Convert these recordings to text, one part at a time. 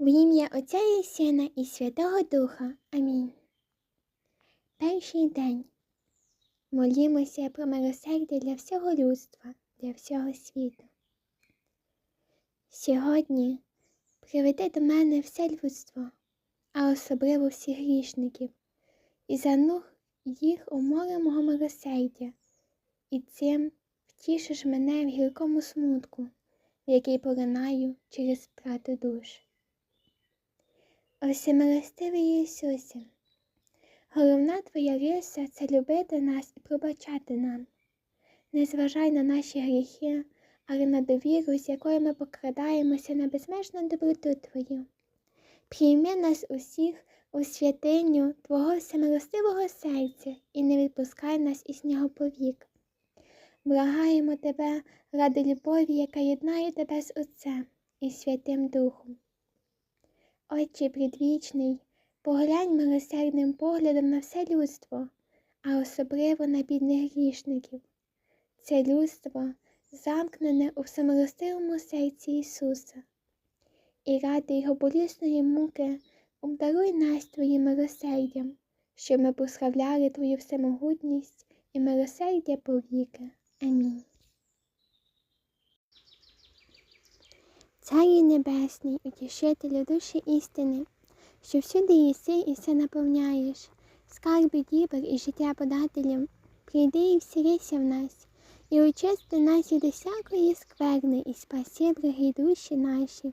В ім'я Отця і Сина і Святого Духа. Амінь. Перший день. Молімося про милосердя для всього людства, для всього світу. Сьогодні приведи до мене все людство, а особливо всіх грішників, і занух їх у море мого милосердя, і цим втішиш мене в гіркому смутку, який поринаю через втрату душ. О всемилостивий Ісусе, головна Твоя риса це любити нас і пробачати нам. Не зважай на наші гріхи, але на довіру, з якою ми покрадаємося на безмежну доброту Твою. Прийми нас усіх у святиню Твого всемилостивого серця і не відпускай нас із нього повік. Благаємо Тебе ради любові, яка єднає Тебе з Отцем і Святим Духом. Отче предвічний, поглянь милосердним поглядом на все людство, а особливо на бідних грішників. Це людство замкнене у всемилостивому серці Ісуса. І ради Його болісної муки обдаруй нас Твоїм милосердям, щоб ми прославляли Твою всемогутність і милосердя повіки. Амінь. Царі Небесний, утішителю душі істини, що всюди єси і все наповняєш, скарби дібр і життя подателям, прийди і всірися в нас, і очисти нас від усякої скверни, і спаси, дорогі душі наші.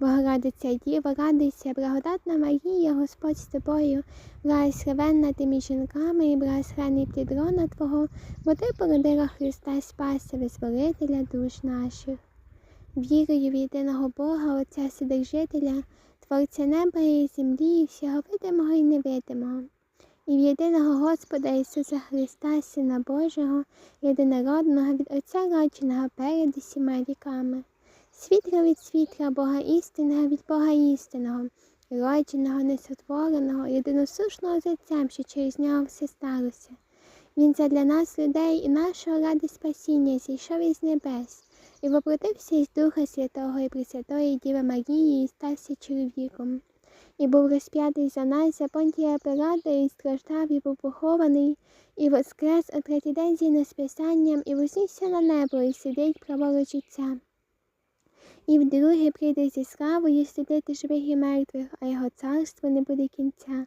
Богородиця Діва, радуйся, благодатна Марія, Господь з тобою, благословенна ти між жінками і благословений плідрона Твого, бо ти породила Христа Спаса, визволителя душ наших. Вірую в єдиного Бога, Отця Вседержителя, Творця неба і землі, і всього видимого і невидимого, і в єдиного Господа Ісуса Христа, Сина Божого, єдинородного від Отця родженого перед усіма віками. Світла від світла Бога істинного від Бога істинного, родженого, несотвореного, єдиносушного з Отцем, що через нього все сталося. Він задля нас, людей і нашого ради спасіння зійшов із небес і воплотився із Духа Святого і Пресвятої Діви Марії і стався чоловіком. І був розп'ятий за нас за понтія Пилата, і страждав, і був похований, і воскрес о третій день згідно з Писанням, і вознісся на небо, і сидить праворуч Отця. І вдруге прийде зі славою судити живих і мертвих, а його царство не буде кінця.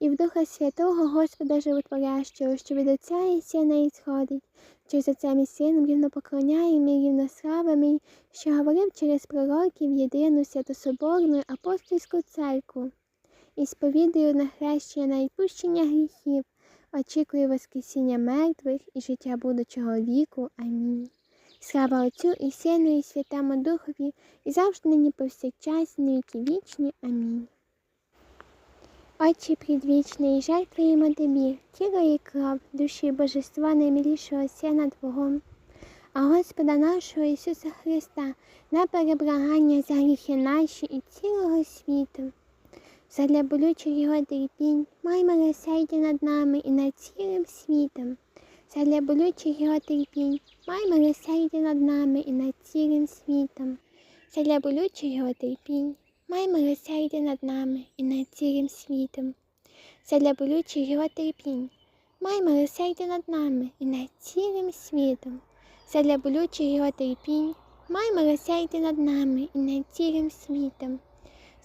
І в Духа Святого Господа Животворящого, що від Отця і Сина і сходить, що з Отцем і Сином рівно поклоняємо і рівно славами, що говорив через пророків єдину святособорну апостольську церкву. І сповідаю на хрещення на відпущення гріхів, очікую Воскресіння мертвих і життя будучого віку. Амінь. Слава Отцю і Сину, і Святому Духові, і завжди нині повсякчас, і віки вічні. Амінь. Отче предвічний, жертвуємо тобі, тіло і кров, душі божества наймилішого Сина Твого, а Господа нашого Ісуса Христа, на перебрагання за гріхи наші і цілого світу. Задля болючих його терпінь, май милосердя над нами і над цілим світом. Задля болючих його терпінь, май милосердя над нами і над цілим світом. Задля болючих його терпінь, май милосердя над нами і над цілим світом. Задля болючих його терпінь, май милосердя над нами і над цілим світом. Задля болючих його терпінь, май милосердя над нами і над цілим світом.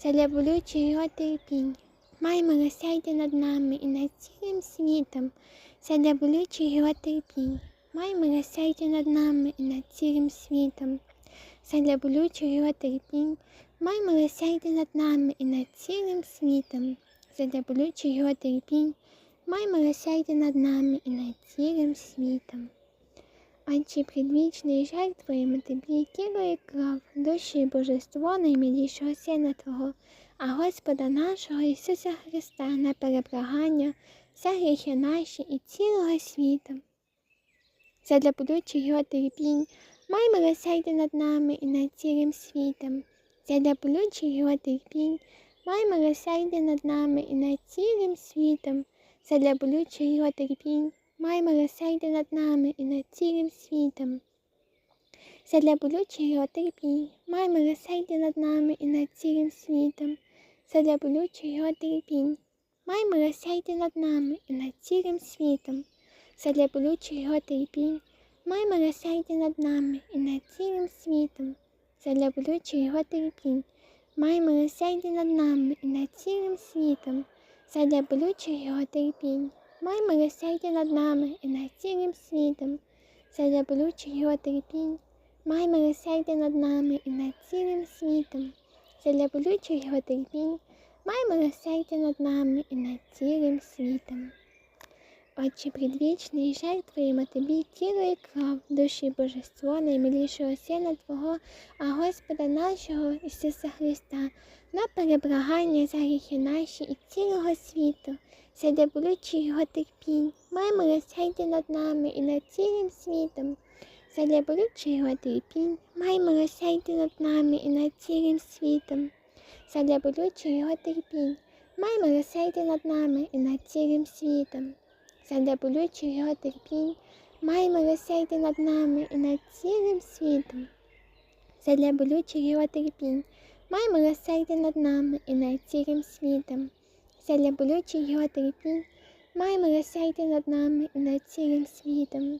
Задля болючих його терпінь, май милосердя над нами і над цілим світом. Задля болючих його терпінь, май милосердя над нами і над цілим світом. Задля болючих його терпінь, май милосердя над нами і над цілим світом. Задля болючих його терпінь, май милосердя над нами і над цілим світом. Отче предвічний жертвуємо тобі тіло і кров, душі і божество наймилішого Сина Твого, а Господа нашого Ісуса Христа на перебрагання, за гріхи наші і цілого світу. задля болючих його терпінь, май милосердя над нами і над цілим світом, задля болючих його терпінь, май милосердя над нами і над цілим світом, задля болючих його терпінь, май милосердя над нами і над цілим світом. Задля болючих його терпінь, май милосердя над нами і над цілим світом, задля болючих його терпінь, май милосердя над нами і над цілим світом, задля болючих його терпінь, май милосердя над нами і над цілим світом, задля болючих його терпінь, май милосердя над нами і над цілим світом, задля болючих його терпінь, май милосердя над нами і над цілим світом, задля болючих його терпінь, май милосердя над нами і над цілим світом, задля болючих його терпінь, май милосердя над нами і над цілим світом. Отче предвічний, жертвуємо тобі тіло і кров, душі божество, наймилішого Сина Твого, а Господа нашого Ісуса Христа, на перебрагання за гріхи наші і цілого світу, сяде болючий його терпінь, май милосердя над нами і над цілим світом, задля болючий його терпінь, май милосердя над нами і над цілим світом, задля болючий його терпінь, май милосердя над нами і над цілим світом. Задля болючих його терпінь, май милосердя над нами і над цілим світом. Задля болючих його терпінь, май милосердя над нами і над цілим світом. Задля його терпінь, май милосердя над нами і над цілим світом.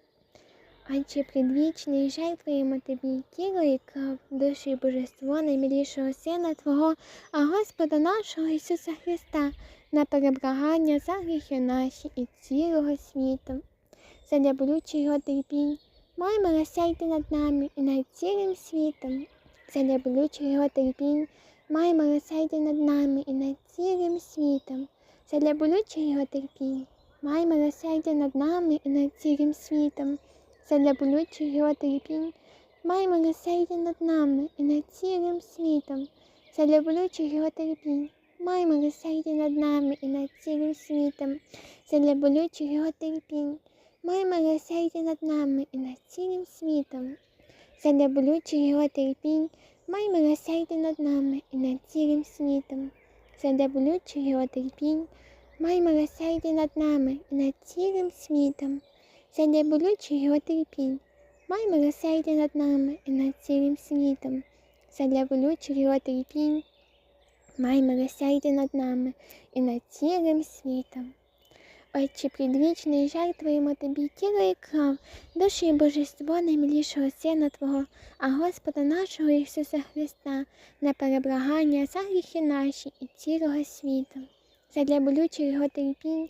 Отче предвічний, жертвуємо тобі тіло і кров, душу і божество наймилішого Сина Твого, а Господа нашого Ісуса Христа, на перебрагання за гріхи наші і цілого світу, задля болючих його терпінь, Май милосердя над нами і над цілим світом, задля болючих його терпінь, май милосердя над нами і над цілим світом, задля болючих його терпінь, май милосердя над нами і над цілим світом, задля болючих його терпінь, май милосердя над нами і над цілим світом, задля болючих його терпінь, май милосердя над нами і над цілим світом, задля болючих його терпінь. Май милосердя над нами і над цілим світом, задля болючих його терпінь, май милосердя над нами і над цілим світом, задля болючих його терпінь, май милосердя над нами і над цілим світом, задля болючих його терпінь, май милосердя над нами і над цілим світом, задля болючих його терпінь, май милосердя над нами і над цілим світом. Отче предвічний, жертвуємо тобі тіло і кров, душі і божество наймилішого Сина Твого, а Господа нашого Ісуса Христа, на перебрагання за гріхи наші і цілого світу, задля болючих його терпінь,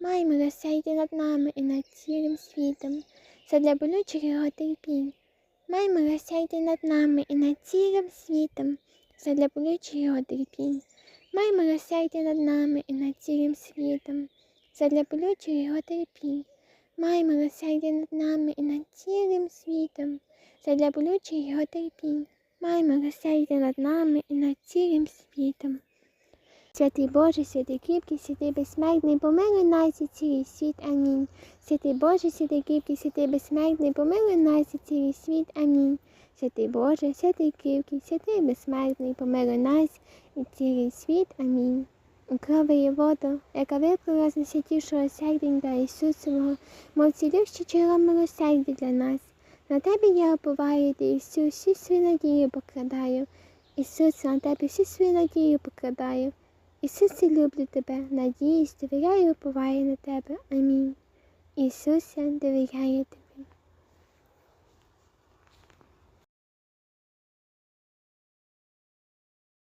май милосердя над нами і над цілим світом, задля болючих його терпінь, май милосердя над нами і над цілим світом, задля болючих його терпінь, май милосердя над нами і над цілим світом, задля болючих його терпінь. Май милосердя над нами і над цілим світом, задля болючих його терпінь. Май милосердя над нами і над цілим світом. Святий Боже, святий кріпкий, святий безсмертний, помилуй нас і цілий світ. Амінь. Святий Боже, святий кріпкий, святий безсмертний, помилуй нас і цілий світ. Амінь. Святий Боже, святий кріпкий, святий безсмертний, помилуй нас і цілий світ. Амінь. Крови і воду, яка виплила з найсвятішого серденька Ісусового, мов цілющі джерело милосердя для нас. На тебе я оповаю, ти Ісус, всю свою надію покладаю. Ісус, на тебе всю свою надію покладаю. Ісусе, люблю тебе, надіюсь, довіряю, уповаю на тебе. Амінь. Ісусе, довіряю тобі.